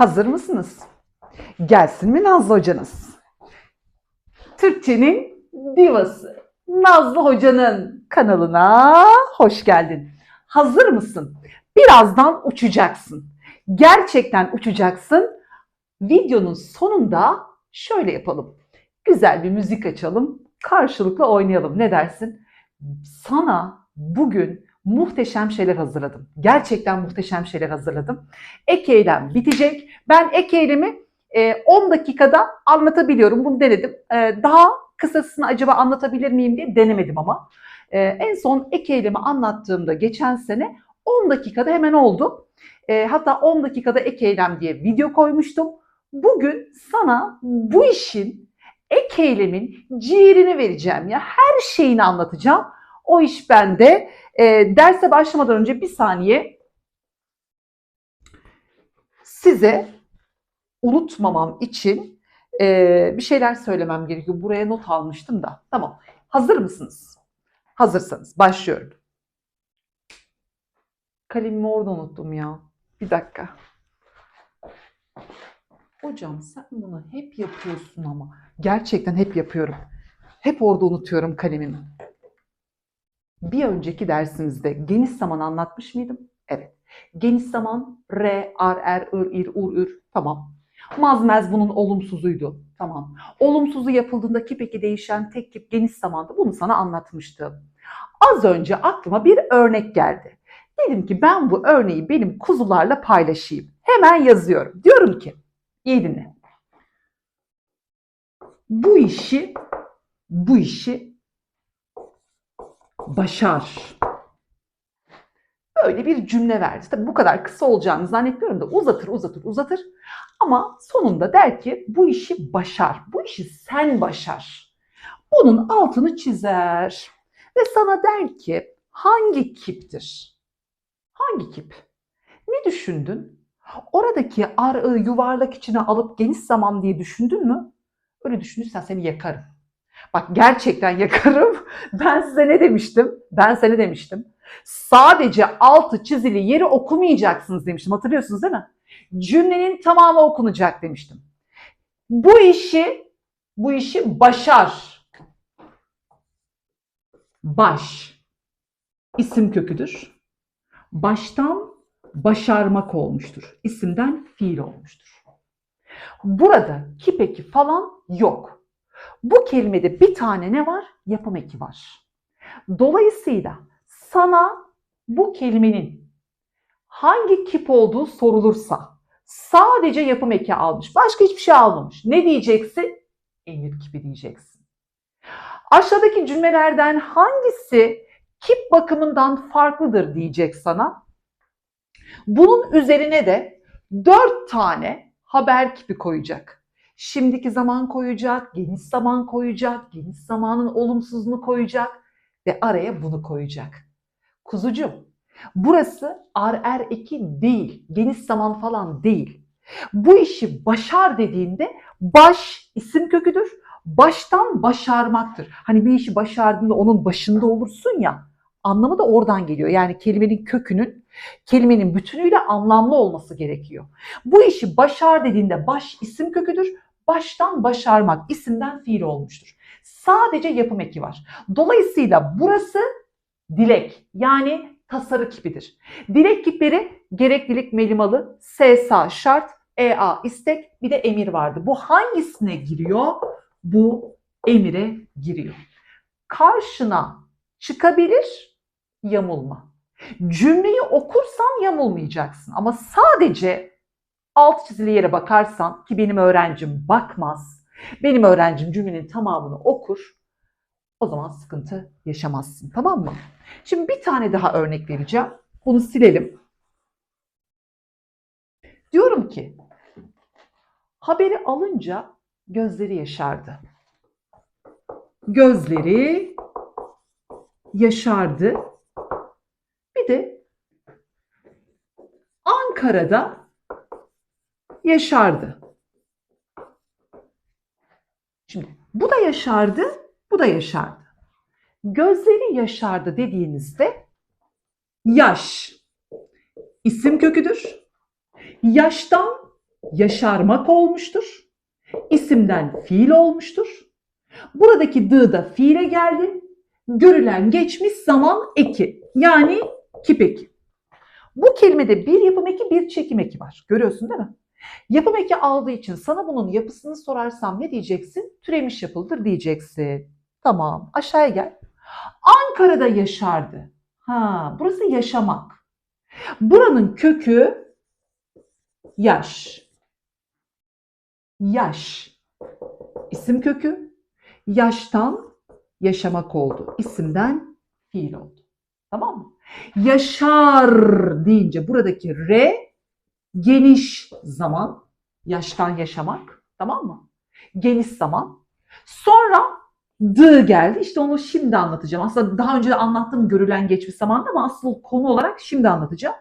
Hazır mısınız? Gelsin mi Nazlı hocanız? Türkçenin divası Nazlı hocanın kanalına hoş geldin. Hazır mısın? Birazdan uçacaksın. Gerçekten uçacaksın. Videonun sonunda şöyle yapalım. Güzel bir müzik açalım. Karşılıklı oynayalım. Ne dersin? Sana bugün muhteşem şeyler hazırladım. Gerçekten muhteşem şeyler hazırladım. Ek eylem bitecek. Ben ek eylemi e, 10 dakikada anlatabiliyorum. Bunu denedim. E, Daha kısasını acaba anlatabilir miyim diye denemedim ama. E, En son ek eylemi anlattığımda geçen sene 10 dakikada hemen oldu. E, Hatta 10 dakikada ek eylem diye video koymuştum. Bugün sana bu işin ek eylemin ciğerini vereceğim ya. Her şeyini anlatacağım. O iş bende. E, derse başlamadan önce bir saniye size unutmamam için e, bir şeyler söylemem gerekiyor. Buraya not almıştım da. Tamam. Hazır mısınız? Hazırsanız başlıyorum. Kalemimi orada unuttum ya. Bir dakika. Hocam sen bunu hep yapıyorsun ama. Gerçekten hep yapıyorum. Hep orada unutuyorum kalemimi. Bir önceki dersimizde geniş zaman anlatmış mıydım? Evet. Geniş zaman R, R, R, ır, ir, ur, ür. Tamam. Mazmez bunun olumsuzuydu. Tamam. Olumsuzu yapıldığında kip eki değişen tek kip geniş zamanda bunu sana anlatmıştım. Az önce aklıma bir örnek geldi. Dedim ki ben bu örneği benim kuzularla paylaşayım. Hemen yazıyorum. Diyorum ki iyi dinle. Bu işi bu işi başar. Böyle bir cümle verdi. Tabii bu kadar kısa olacağını zannetmiyorum da uzatır, uzatır, uzatır. Ama sonunda der ki bu işi başar. Bu işi sen başar. Bunun altını çizer. Ve sana der ki hangi kiptir? Hangi kip? Ne düşündün? Oradaki ar yuvarlak içine alıp geniş zaman diye düşündün mü? Öyle düşünürsen seni yakarım. Bak gerçekten yakarım. Ben size ne demiştim? Ben ne demiştim? Sadece altı çizili yeri okumayacaksınız demiştim. Hatırlıyorsunuz değil mi? Cümlenin tamamı okunacak demiştim. Bu işi bu işi başar. Baş isim köküdür. Baştan başarmak olmuştur. İsimden fiil olmuştur. Burada kip eki falan yok. Bu kelimede bir tane ne var? Yapım eki var. Dolayısıyla sana bu kelimenin hangi kip olduğu sorulursa sadece yapım eki almış. Başka hiçbir şey almamış. Ne diyeceksin? Emir kipi diyeceksin. Aşağıdaki cümlelerden hangisi kip bakımından farklıdır diyecek sana. Bunun üzerine de dört tane haber kipi koyacak. Şimdiki zaman koyacak, geniş zaman koyacak, geniş zamanın olumsuzunu koyacak ve araya bunu koyacak. Kuzucuğum, burası ar er eki değil, geniş zaman falan değil. Bu işi başar dediğinde baş isim köküdür. Baştan başarmaktır. Hani bir işi başardığında onun başında olursun ya. Anlamı da oradan geliyor. Yani kelimenin kökünün kelimenin bütünüyle anlamlı olması gerekiyor. Bu işi başar dediğinde baş isim köküdür. Baştan başarmak isimden fiil olmuştur. Sadece yapım eki var. Dolayısıyla burası dilek yani tasarı kipidir. Dilek kipleri gereklilik melimalı, SSA şart, EA istek bir de emir vardı. Bu hangisine giriyor? Bu emire giriyor. Karşına çıkabilir yamulma. Cümleyi okursan yamulmayacaksın ama sadece alt çizili yere bakarsan ki benim öğrencim bakmaz. Benim öğrencim cümlenin tamamını okur. O zaman sıkıntı yaşamazsın. Tamam mı? Şimdi bir tane daha örnek vereceğim. Bunu silelim. Diyorum ki haberi alınca gözleri yaşardı. Gözleri yaşardı. Bir de Ankara'da yaşardı. Şimdi bu da yaşardı, bu da yaşardı. Gözleri yaşardı dediğinizde yaş isim köküdür. Yaştan yaşarmak olmuştur. İsimden fiil olmuştur. Buradaki dı da fiile geldi. Görülen geçmiş zaman eki. Yani kip. Bu kelimede bir yapım eki bir çekim eki var. Görüyorsun değil mi? Yapım eki aldığı için sana bunun yapısını sorarsam ne diyeceksin? Türemiş yapılıdır diyeceksin. Tamam aşağıya gel. Ankara'da yaşardı. Ha, burası yaşamak. Buranın kökü yaş. Yaş. İsim kökü. Yaştan yaşamak oldu. İsimden fiil oldu. Tamam mı? Yaşar deyince buradaki re geniş zaman. Yaştan yaşamak. Tamam mı? Geniş zaman. Sonra dı geldi. İşte onu şimdi anlatacağım. Aslında daha önce de anlattım görülen geçmiş zamanda ama asıl konu olarak şimdi anlatacağım.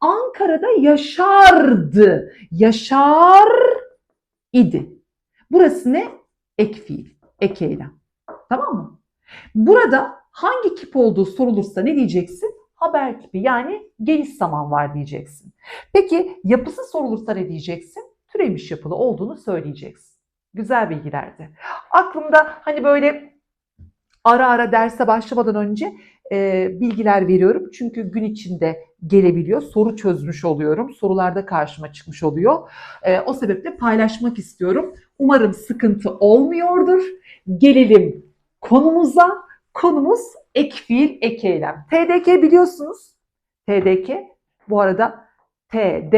Ankara'da yaşardı. Yaşar idi. Burası ne? Ek fiil, ek eylem. Tamam mı? Burada hangi kip olduğu sorulursa ne diyeceksin? Haber kipi yani geniş zaman var diyeceksin. Peki yapısı sorulursa ne diyeceksin? Türemiş yapılı olduğunu söyleyeceksin. Güzel bilgilerdi. Aklımda hani böyle ara ara derse başlamadan önce e, bilgiler veriyorum. Çünkü gün içinde gelebiliyor. Soru çözmüş oluyorum. Sorularda karşıma çıkmış oluyor. E, o sebeple paylaşmak istiyorum. Umarım sıkıntı olmuyordur. Gelelim konumuza. Konumuz ek fiil, ek eylem. TDK biliyorsunuz. TDK bu arada TD,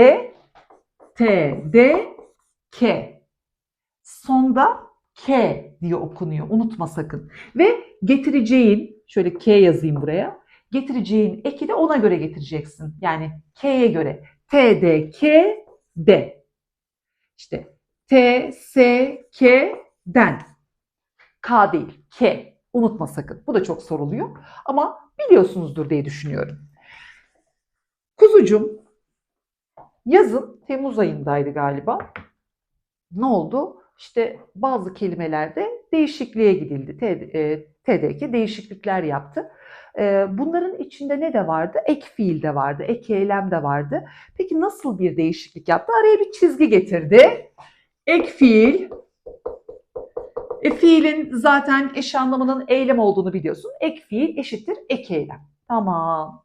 TDK. Sonda K diye okunuyor. Unutma sakın. Ve getireceğin, şöyle K yazayım buraya. Getireceğin eki de ona göre getireceksin. Yani K'ye göre. T, D. İşte T, S, K, den. K değil, K. Unutma sakın. Bu da çok soruluyor. Ama biliyorsunuzdur diye düşünüyorum. Kuzucum, yazın Temmuz ayındaydı galiba. Ne oldu? İşte bazı kelimelerde değişikliğe gidildi. TDK değişiklikler yaptı. Bunların içinde ne de vardı? Ek fiil de vardı, ek eylem de vardı. Peki nasıl bir değişiklik yaptı? Araya bir çizgi getirdi. Ek fiil, e, fiilin zaten eş anlamının eylem olduğunu biliyorsun. Ek fiil eşittir ek eylem. Tamam.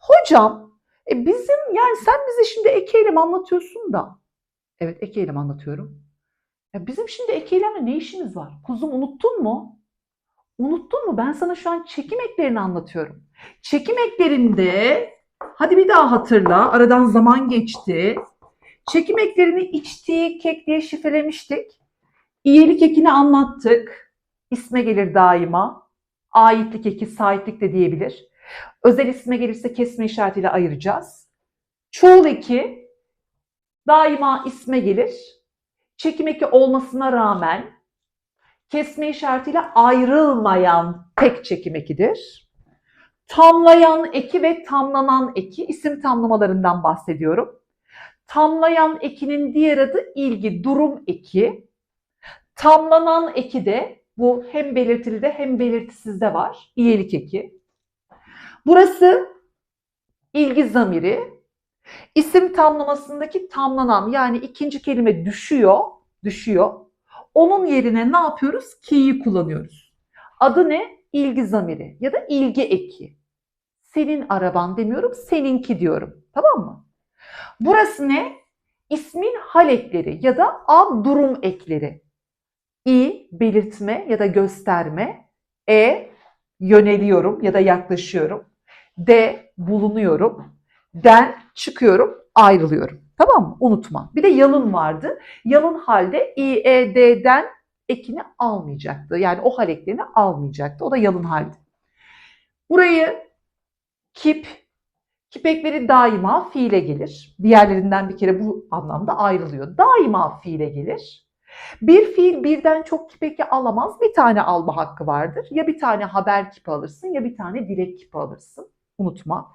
Hocam, e bizim yani sen bize şimdi ek eylem anlatıyorsun da. Evet ek eylem anlatıyorum. Ya bizim şimdi ek eylemle ne işimiz var? Kuzum unuttun mu? Unuttun mu? Ben sana şu an çekim eklerini anlatıyorum. Çekim eklerinde hadi bir daha hatırla. Aradan zaman geçti. Çekim eklerini içtiği kek diye şifrelemiştik. İyilik ekini anlattık. İsme gelir daima. Aitlik eki, sahiplik de diyebilir. Özel isme gelirse kesme işaretiyle ayıracağız. Çoğul eki daima isme gelir. Çekim eki olmasına rağmen kesme işaretiyle ayrılmayan tek çekim ekidir. Tamlayan eki ve tamlanan eki isim tamlamalarından bahsediyorum. Tamlayan ekinin diğer adı ilgi, durum eki. Tamlanan eki de bu hem belirtilide hem belirtisizde var. İyelik eki. Burası ilgi zamiri. İsim tamlamasındaki tamlanan yani ikinci kelime düşüyor, düşüyor. Onun yerine ne yapıyoruz? Ki'yi kullanıyoruz. Adı ne? İlgi zamiri ya da ilgi eki. Senin araban demiyorum, seninki diyorum. Tamam mı? Burası ne? İsmin hal ekleri ya da ad durum ekleri. İ belirtme ya da gösterme. E yöneliyorum ya da yaklaşıyorum. D bulunuyorum. Den çıkıyorum, ayrılıyorum. Tamam mı? Unutma. Bir de yalın vardı. Yalın halde İ, E, D'den ekini almayacaktı. Yani o hal eklerini almayacaktı. O da yalın halde. Burayı kip, kip ekleri daima fiile gelir. Diğerlerinden bir kere bu anlamda ayrılıyor. Daima fiile gelir. Bir fiil birden çok kip eki alamaz. Bir tane alma hakkı vardır. Ya bir tane haber kipi alırsın ya bir tane dilek kipi alırsın. Unutma.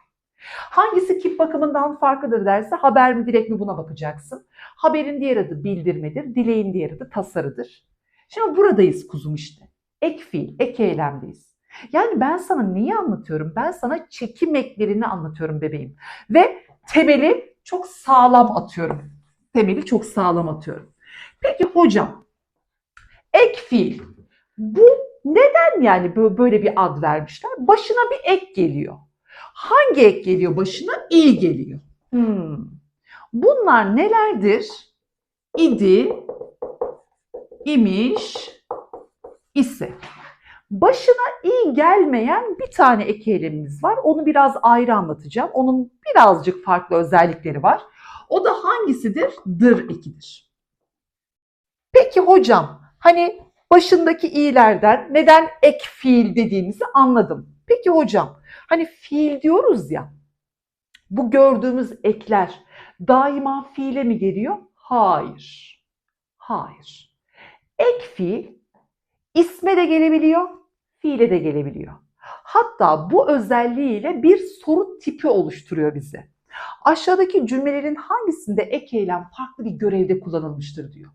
Hangisi kip bakımından farklıdır derse haber mi dilek mi buna bakacaksın. Haberin diğer adı bildirmedir, dileğin diğer adı tasarıdır. Şimdi buradayız kuzum işte. Ek fiil, ek eylemdeyiz. Yani ben sana neyi anlatıyorum? Ben sana çekim eklerini anlatıyorum bebeğim. Ve temeli çok sağlam atıyorum. temeli çok sağlam atıyorum. Peki hocam ek fiil bu neden yani bö- böyle bir ad vermişler? Başına bir ek geliyor. Hangi ek geliyor başına? İ geliyor. Hmm. Bunlar nelerdir? İdi, imiş, ise. Başına i gelmeyen bir tane ek eylemimiz var. Onu biraz ayrı anlatacağım. Onun birazcık farklı özellikleri var. O da hangisidir? Dır ekidir. Peki hocam, hani başındaki i'lerden neden ek fiil dediğimizi anladım. Peki hocam, hani fiil diyoruz ya, bu gördüğümüz ekler daima fiile mi geliyor? Hayır. Hayır. Ek fiil isme de gelebiliyor, fiile de gelebiliyor. Hatta bu özelliğiyle bir soru tipi oluşturuyor bize. Aşağıdaki cümlelerin hangisinde ek eylem farklı bir görevde kullanılmıştır diyor.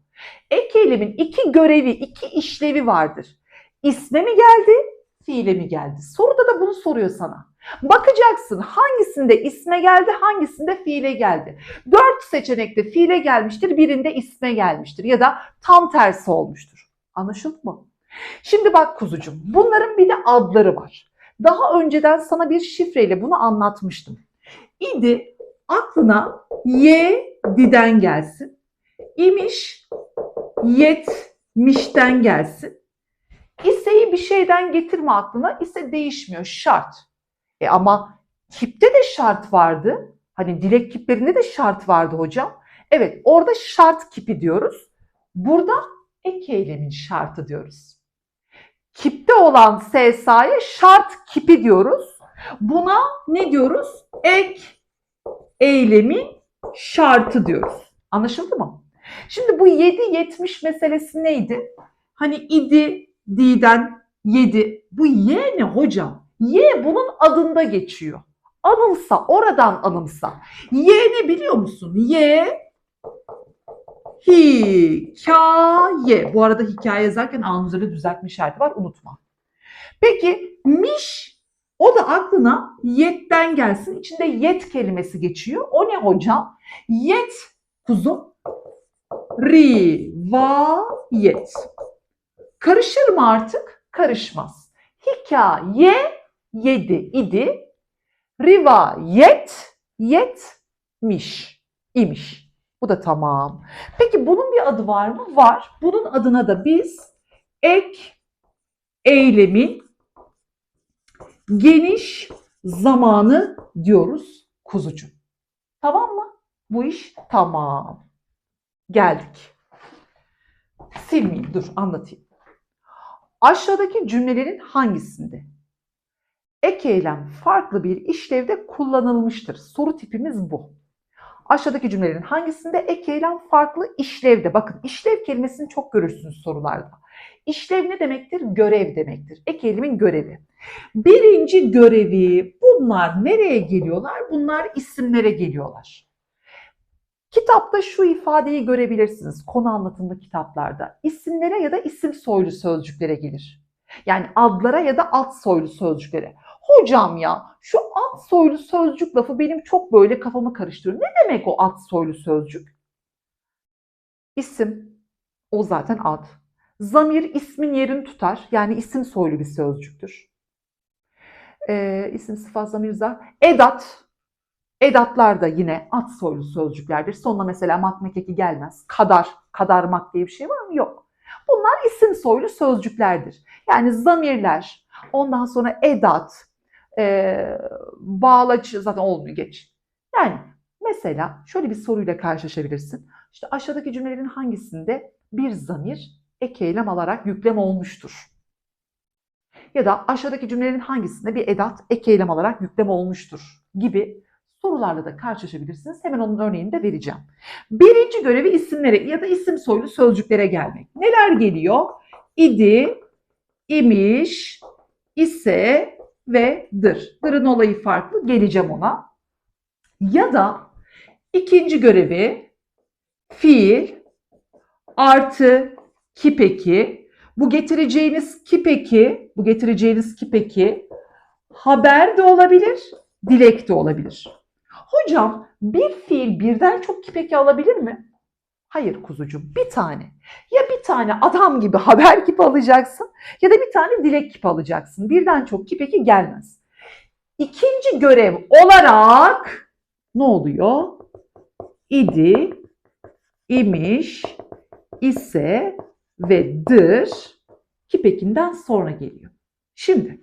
Ek eylemin iki görevi, iki işlevi vardır. İsme mi geldi, fiile mi geldi? Soruda da bunu soruyor sana. Bakacaksın hangisinde isme geldi, hangisinde fiile geldi. Dört seçenekte fiile gelmiştir, birinde isme gelmiştir ya da tam tersi olmuştur. Anlaşıldı mı? Şimdi bak kuzucum, bunların bir de adları var. Daha önceden sana bir şifreyle bunu anlatmıştım. İdi aklına ye diden gelsin. İmiş yetmişten gelsin. İseyi bir şeyden getirme aklına. İse değişmiyor şart. E ama kipte de şart vardı. Hani dilek kiplerinde de şart vardı hocam. Evet orada şart kipi diyoruz. Burada ek eylemin şartı diyoruz. Kipte olan SSA'ya şart kipi diyoruz. Buna ne diyoruz? Ek eylemin şartı diyoruz. Anlaşıldı mı? Şimdi bu 7-70 meselesi neydi? Hani idi, diden, yedi. Bu y ne hocam? Y bunun adında geçiyor. Anımsa, oradan anımsa. Y ne biliyor musun? Y hikaye. Bu arada hikaye yazarken alnın üzerinde düzeltme işareti var unutma. Peki miş o da aklına yetten gelsin. İçinde yet kelimesi geçiyor. O ne hocam? Yet kuzum. Rivayet. Karışır mı artık? Karışmaz. Hikaye yedi idi. Rivayet yetmiş imiş. Bu da tamam. Peki bunun bir adı var mı? Var. Bunun adına da biz ek eylemin geniş zamanı diyoruz kuzucuğum. Tamam mı? Bu iş tamam. Geldik. Silmeyeyim dur anlatayım. Aşağıdaki cümlelerin hangisinde ek eylem farklı bir işlevde kullanılmıştır? Soru tipimiz bu. Aşağıdaki cümlelerin hangisinde ek eylem farklı işlevde? Bakın işlev kelimesini çok görürsünüz sorularda. İşlev ne demektir? Görev demektir. Ek eylemin görevi. Birinci görevi bunlar nereye geliyorlar? Bunlar isimlere geliyorlar. Kitapta şu ifadeyi görebilirsiniz konu anlatımlı kitaplarda. İsimlere ya da isim soylu sözcüklere gelir. Yani adlara ya da ad soylu sözcüklere. Hocam ya şu ad soylu sözcük lafı benim çok böyle kafamı karıştırıyor. Ne demek o ad soylu sözcük? İsim, o zaten ad. Zamir ismin yerini tutar. Yani isim soylu bir sözcüktür. Ee, isim, sıfat, zamir, zar. Edat, Edatlar da yine ad soylu sözcüklerdir. Sonuna mesela makmek eki gelmez. Kadar, kadarmak diye bir şey var mı? Yok. Bunlar isim soylu sözcüklerdir. Yani zamirler, ondan sonra edat, e, bağlaç zaten olmuyor geç. Yani mesela şöyle bir soruyla karşılaşabilirsin. İşte aşağıdaki cümlelerin hangisinde bir zamir ek eylem alarak yüklem olmuştur? Ya da aşağıdaki cümlelerin hangisinde bir edat ek eylem alarak yüklem olmuştur gibi sorularla da karşılaşabilirsiniz. Hemen onun örneğini de vereceğim. Birinci görevi isimlere ya da isim soylu sözcüklere gelmek. Neler geliyor? İdi, imiş, ise ve dır. Dırın olayı farklı. Geleceğim ona. Ya da ikinci görevi fiil artı kipeki. Bu getireceğiniz kipeki, bu getireceğiniz kipeki haber de olabilir, dilek de olabilir. Hocam bir fiil birden çok kipeki alabilir mi? Hayır kuzucuğum bir tane. Ya bir tane adam gibi haber kipi alacaksın ya da bir tane dilek kipi alacaksın. Birden çok kip eki gelmez. İkinci görev olarak ne oluyor? İdi, imiş, ise ve dır kip ekinden sonra geliyor. Şimdi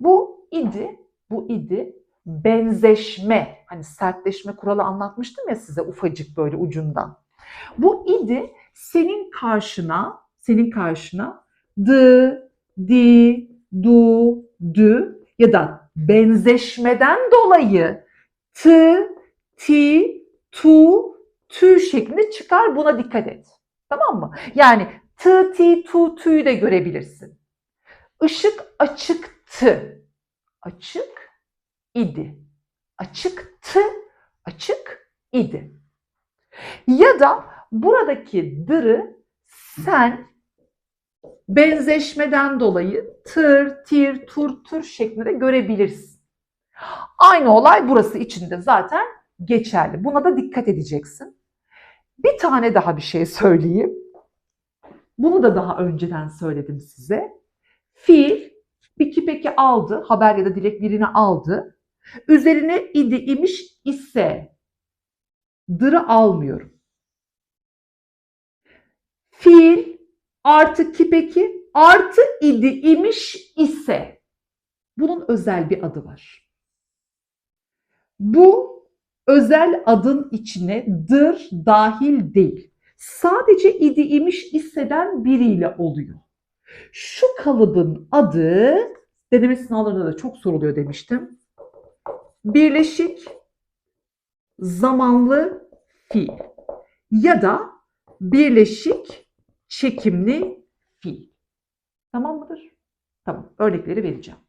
bu idi, bu idi benzeşme, hani sertleşme kuralı anlatmıştım ya size ufacık böyle ucundan. Bu idi senin karşına, senin karşına dı, di, du, dü ya da benzeşmeden dolayı tı, ti, tu, tü şeklinde çıkar. Buna dikkat et. Tamam mı? Yani tı, ti, tu, tü'yü de görebilirsin. Işık açıktı. Açık idi. Açıktı, açık idi. Ya da buradaki dırı sen benzeşmeden dolayı tır, tir, tur, tur şeklinde görebilirsin. Aynı olay burası içinde zaten geçerli. Buna da dikkat edeceksin. Bir tane daha bir şey söyleyeyim. Bunu da daha önceden söyledim size. Fiil bir kipeki aldı, haber ya da dilek birini aldı. Üzerine idi imiş ise dırı almıyorum. Fiil artı kipeki artı idi imiş ise bunun özel bir adı var. Bu özel adın içine dır dahil değil. Sadece idi imiş hisseden biriyle oluyor. Şu kalıbın adı deneme sınavlarında da çok soruluyor demiştim. Birleşik zamanlı fiil ya da birleşik çekimli fiil. Tamam mıdır? Tamam. Örnekleri vereceğim.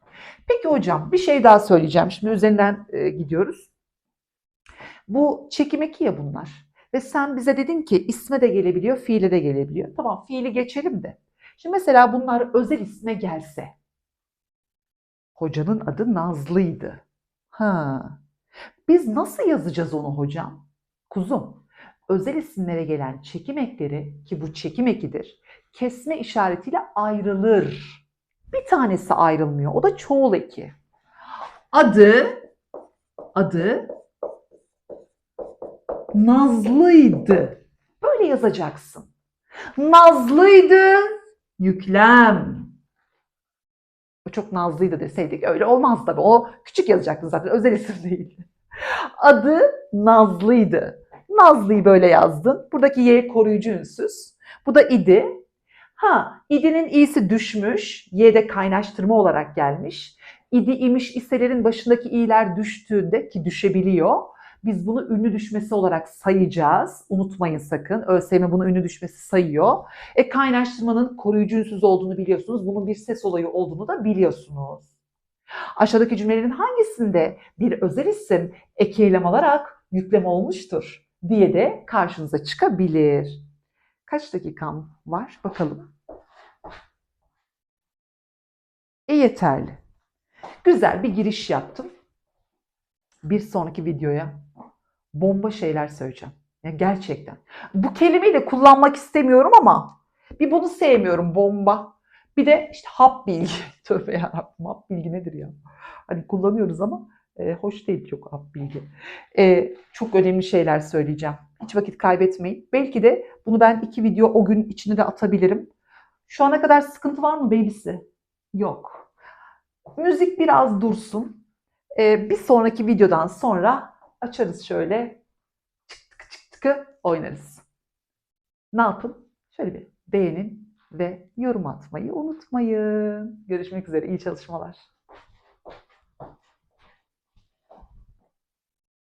Peki hocam bir şey daha söyleyeceğim. Şimdi üzerinden e, gidiyoruz. Bu çekim eki ya bunlar. Ve sen bize dedin ki isme de gelebiliyor, fiile de gelebiliyor. Tamam fiili geçelim de. Şimdi mesela bunlar özel isme gelse. Hocanın adı Nazlı'ydı. Ha. Biz nasıl yazacağız onu hocam? Kuzum, özel isimlere gelen çekim ekleri ki bu çekim ekidir, kesme işaretiyle ayrılır. Bir tanesi ayrılmıyor. O da çoğul eki. Adı adı Nazlı'ydı. Böyle yazacaksın. Nazlı'ydı yüklem. Çok nazlıydı deseydik öyle olmaz tabii. O küçük yazacaktın zaten özel isim değil. Adı Nazlı'ydı. Nazlı'yı böyle yazdın. Buradaki Y koruyucu ünsüz. Bu da idi. Ha, idinin i'si düşmüş. Y'de kaynaştırma olarak gelmiş. İdi imiş iselerin başındaki i'ler düştüğünde ki düşebiliyor. Biz bunu ünlü düşmesi olarak sayacağız. Unutmayın sakın. ÖSYM bunu ünlü düşmesi sayıyor. E kaynaştırmanın koruyucu ünsüz olduğunu biliyorsunuz. Bunun bir ses olayı olduğunu da biliyorsunuz. Aşağıdaki cümlelerin hangisinde bir özel isim eylem alarak yüklem olmuştur diye de karşınıza çıkabilir. Kaç dakikam var bakalım. E yeterli. Güzel bir giriş yaptım. Bir sonraki videoya bomba şeyler söyleyeceğim. Ya gerçekten. Bu kelimeyi de kullanmak istemiyorum ama bir bunu sevmiyorum bomba. Bir de işte hap bilgi. Tövbe yarabbim hap bilgi nedir ya? Hani kullanıyoruz ama e, hoş değil çok hap bilgi. E, çok önemli şeyler söyleyeceğim. Hiç vakit kaybetmeyin. Belki de bunu ben iki video o gün içinde de atabilirim. Şu ana kadar sıkıntı var mı babysi? Yok. Müzik biraz dursun. E, bir sonraki videodan sonra açarız şöyle çık tıkı çık tıkı oynarız. Ne yapın? Şöyle bir beğenin ve yorum atmayı unutmayın. Görüşmek üzere. İyi çalışmalar.